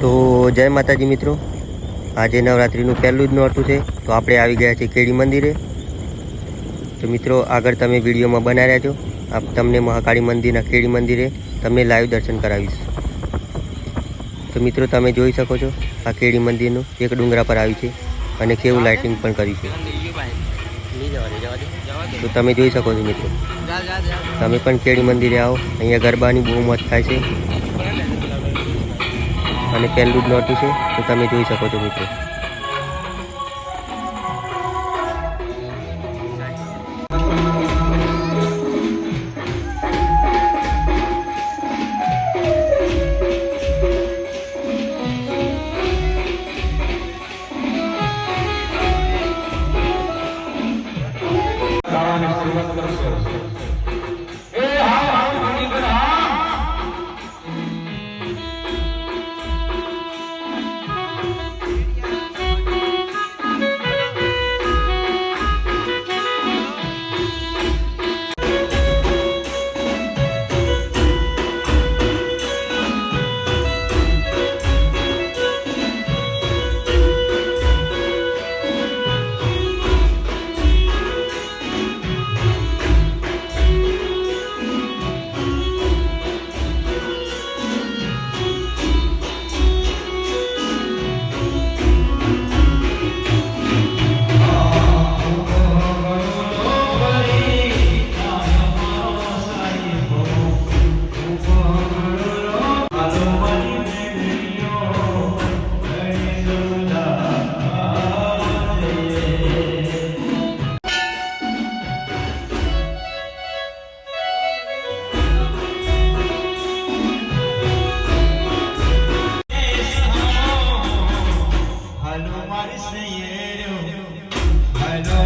તો જય માતાજી મિત્રો. આજે નવરાત્રિનું પહેલું જ નોરતું છે, તો આપણે આવી ગયા છીએ કેડી મંદિરે. તો મિત્રો, આગળ તમે વિડીયોમાં બના છો આપ તમને મહાકાળી મંદિરના કેડી મંદિરે તમને લાઈવ દર્શન કરાવીશ. તો મિત્રો, તમે જોઈ શકો છો, આ કેડી મંદિરનું એક ડુંગરા પર આવ્યું છે અને કેવું લાઇટિંગ પણ કર્યું છે. તો તમે જોઈ શકો છો મિત્રો. તમે પણ કેડી મંદિરે આવો. અહીંયા ગરબાની બહુ મત થાય છે. અને કેલ્ડુડ નોટી છે તો તમે જોઈ શકો છો મિત્રો Thank.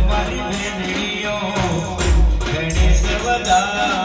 મારી ગણેશ બધા